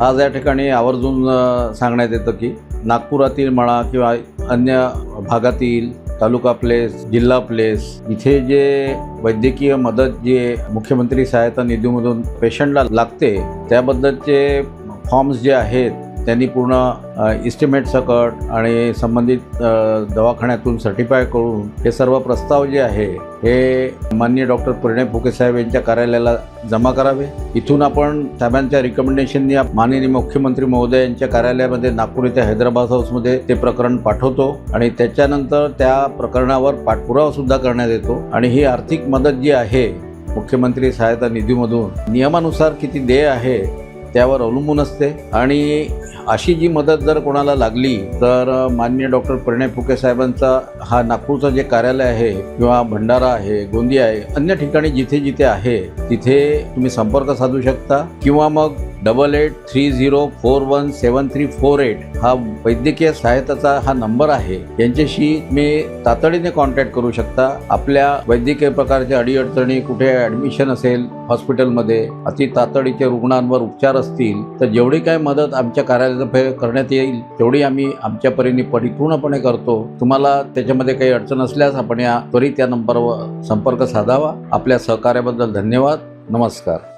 आज या ठिकाणी आवर्जून सांगण्यात येतं की नागपुरातील म्हणा किंवा अन्य भागातील तालुका प्लेस जिल्हा प्लेस इथे जे वैद्यकीय मदत जे मुख्यमंत्री सहायता निधीमधून पेशंटला लागते त्याबद्दलचे फॉर्म्स जे आहेत त्यांनी पूर्ण इस्टिमेट सकट आणि संबंधित दवाखान्यातून सर्टिफाय करून हे सर्व प्रस्ताव जे आहे हे मान्य डॉक्टर परिणय फुके साहेब यांच्या कार्यालयाला जमा करावे. इथून आपण साहेबांच्या रिकमेंडेशननी माननीय मुख्यमंत्री महोदय यांच्या कार्यालयामध्ये नागपूर येथे हैदराबाद हाऊसमध्ये ते प्रकरण पाठवतो आणि त्याच्यानंतर त्या प्रकरणावर पाठपुरावा सुद्धा करण्यात येतो. आणि ही आर्थिक मदत जी आहे मुख्यमंत्री सहायता निधीमधून नियमानुसार किती देय आहे त्यावर अवलंबून असते. आणि अशी जी मदत जर कोणाला लागली तर मान्य माननीय डॉक्टर परिणय फुके साहेबांचा हा नागपूरचं जे कार्यालय आहे किंवा भंडारा आहे गोंदिया आहे अन्य ठिकाणी जिथे जिथे आहे तिथे तुम्ही संपर्क साधू शकता. किंवा मग double eight three zero four one seven three four eight हा वैद्यकीय सहायताचा हा नंबर आहे. यांच्याशी तुम्ही तातडीने कॉन्टॅक्ट करू शकता. आपल्या वैद्यकीय प्रकारच्या अडीअडचणी कुठे ॲडमिशन असेल हॉस्पिटलमध्ये अति तातडीचे रुग्णांवर उपचार असतील तर जेवढी काय मदत आमच्या कार्यालयातर्फे करण्यात येईल तेवढी आम्ही आमच्या परीने परिपूर्णपणे करतो. तुम्हाला त्याच्यामध्ये काही अडचण असल्यास आपण या त्वरित या नंबरवर संपर्क साधावा. आपल्या सहकार्याबद्दल धन्यवाद. नमस्कार.